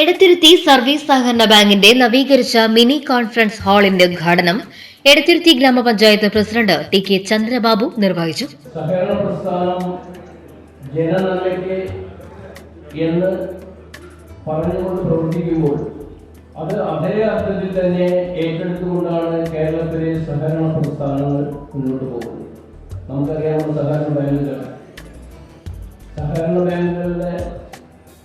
Edathiruthy service സഹകരണ ബാങ്കിന്റെ നവീകരിച്ച മിനി കോൺഫറൻസ് ഹാളിന്റെ ഉദ്ഘാടനം എടത്തിരുത്തി ഗ്രാമപഞ്ചായത്ത് പ്രസിഡന്റ് ടി കെ ചന്ദ്രബാബു നിർവഹിച്ചു. സഹകരണ പ്രസ്ഥാനം ജനനന്മയ്ക്ക് എന്ന് പറഞ്ഞുകൊണ്ട് പ്രവർത്തിക്കുമ്പോൾ അത് അതേ അർത്ഥത്തിൽ തന്നെ ഏറ്റെടുത്തുകൊണ്ടാണ് കേരളത്തിലെ സഹകരണ പ്രസ്ഥാനങ്ങൾ മുന്നോട്ട് പോകുന്നത്. നമുക്കറിയാവുന്ന സഹകരണ ബാങ്കുകൾ. സഹകരണ ബാങ്കുകളുടെ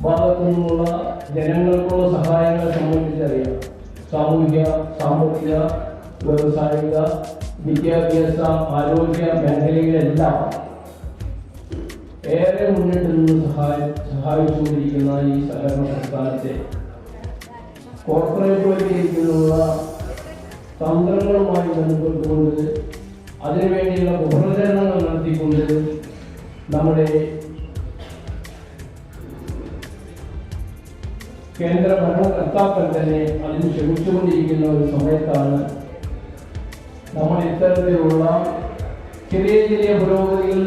ഭാഗത്തു നിന്നുള്ള ജനങ്ങൾക്കുള്ള സഹായങ്ങളെ സംബന്ധിച്ചറിയാം സാമൂഹിക സാമ്പത്തിക വ്യവസായിക വിദ്യാഭ്യാസ ആരോഗ്യ മേഖലയിലെല്ലാം ഏറെ മുന്നിട്ട് നിന്ന് സഹായ സഹായിച്ചുകൊണ്ടിരിക്കുന്ന ഈ സഹകരണ പ്രസ്ഥാനത്തെ കോർപ്പറേറ്റുവൽക്കരിക്കുന്ന തന്ത്രങ്ങളുമായി ബന്ധപ്പെട്ടുകൊണ്ട് അതിനുവേണ്ടിയുള്ള ഉപപ്രചരണങ്ങൾ നടത്തിക്കൊണ്ട് നമ്മുടെ കേന്ദ്ര ഭരണകർത്താക്കൾ തന്നെ അതിന് ക്ഷമിച്ചുകൊണ്ടിരിക്കുന്ന ഒരു സമയത്താണ് നമ്മൾ ഇത്തരത്തിലുള്ള ചെറിയ ചെറിയ പുരോഗതികൾ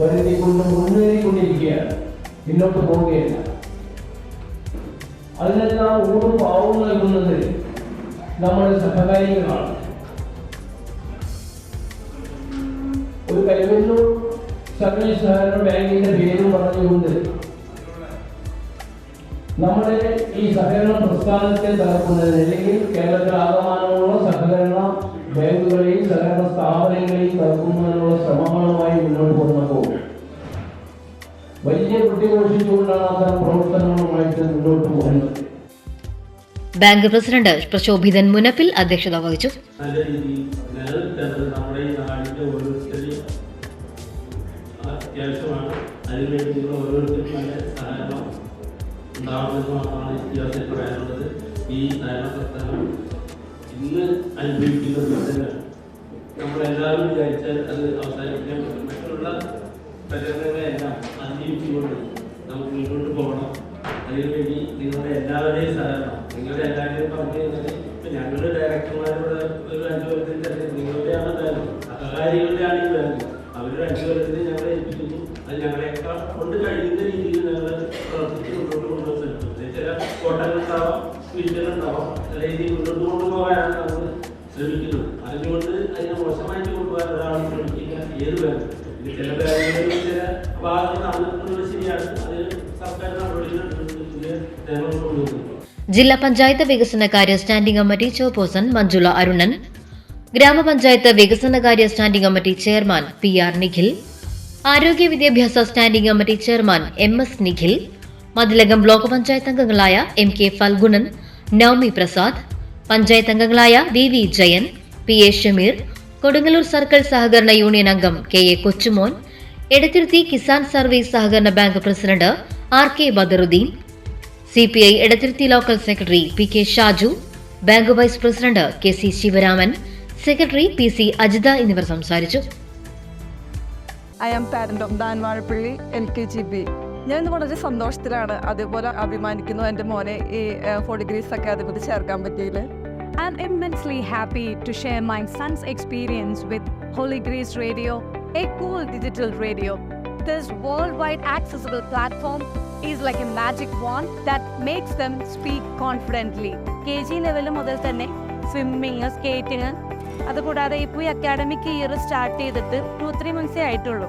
വരുത്തിക്കൊണ്ട് മുന്നേറിക്കൊണ്ടിരിക്കുകയാണ്. മുന്നോട്ട് പോവുകയല്ല. അതിനെല്ലാം ഊടും പാവവും നൽകുന്നത് നമ്മുടെ സഹകാരികളാണ് ഒരു കൈവല്ലൂർ സർവീസ് സഹകരണ ബാങ്കിന്റെ പേരും പറഞ്ഞുകൊണ്ട് നമ്മുടെ ഈ സഹകരണ പ്രസ്ഥാനത്തെ തകർക്കുന്നതിന് അല്ലെങ്കിൽ കേരളത്തിൽ ആകമാനമുള്ള സഹകരണ ബാങ്കുകളെയും സഹകരണ സ്ഥാപനങ്ങളെയും തകർക്കുന്നതിനുള്ള ശ്രമങ്ങളുമായി മുന്നോട്ട് പോകുന്നപ്പോൾ വലിയ കുട്ടിഘോഷിച്ചുകൊണ്ടാണ് അത്തരം പ്രവർത്തനങ്ങളുമായിട്ട് മുന്നോട്ട് പോകുന്നത്. ബാങ്ക് പ്രസിഡന്റ് പ്രശോഭിതൻ മുനപ്പിൽ അധ്യക്ഷത വഹിച്ചു. നല്ല രീതിയിൽ നമ്മുടെ നാടിന്റെ നാടിന്റെ ഓരോരുത്തരെയും അത്യാവശ്യമാണ്. അതിനുവേണ്ടി നിങ്ങൾ ഓരോരുത്തരും നല്ല സഹകരണം ഉണ്ടാവണമെന്ന് മാത്രമാണ് വ്യത്യാസത്തിൽ പറയാനുള്ളത് ഈ സഹകരണ പ്രസ്ഥാനം ഇന്ന് അനുഭവിക്കുന്ന പ്രശ്നങ്ങൾ നമ്മളെല്ലാവരും വിചാരിച്ചാൽ അത് അവസാനിക്കാൻ പറ്റും. മറ്റുള്ള പ്രചരണങ്ങളെല്ലാം അതിജീവിച്ചുകൊണ്ട് ജില്ലാ പഞ്ചായത്ത് വികസനകാര്യ standing committee chairperson Manjula Arunan ഗ്രാമപഞ്ചായത്ത് വികസനകാര്യ standing committee chairman P R Nikhil ആരോഗ്യ വിദ്യാഭ്യാസ standing committee chairman M S Nikhil Mathilakam block panchayat അംഗങ്ങളായ എം കെ ഫൽഗുണൻ നവമി പ്രസാദ് പഞ്ചായത്ത് അംഗങ്ങളായ V V Jayan P A Shameer Kodungallur circle സഹകരണ യൂണിയൻ അംഗം K A Kochumon Edathiruthi Kisan service സഹകരണ bank president R K Badaruddin C P I Edathiruthi local secretary P K Shaju bank vice president K C Sivaraman secretary P C Ajitha എന്നിവർ സംസാരിച്ചു. I am parent of Dhan Vazhappally L K G B ഞാൻ വളരെ സന്തോഷത്തിലാണ് അതേപോലെ അഭിമാനിക്കുന്നു എന്റെ മോനെ ഈ ഫോർ ഡിഗ്രീസ് ഒക്കെ അതേപോലെ ചേർക്കാൻ പറ്റിയില്ല I am immensely happy to share my son's experience with holy grace radio a cool digital radio this world wide accessible platform is like a magic wand that makes them speak confidently K G level മുതൽ തന്നെ swimming skating അതുകൂടാതെ ഇപ്പോൾ ഈ academic year start ചെയ്തിട്ട് two three മന്ത്സേ ആയിട്ടുള്ളൂ.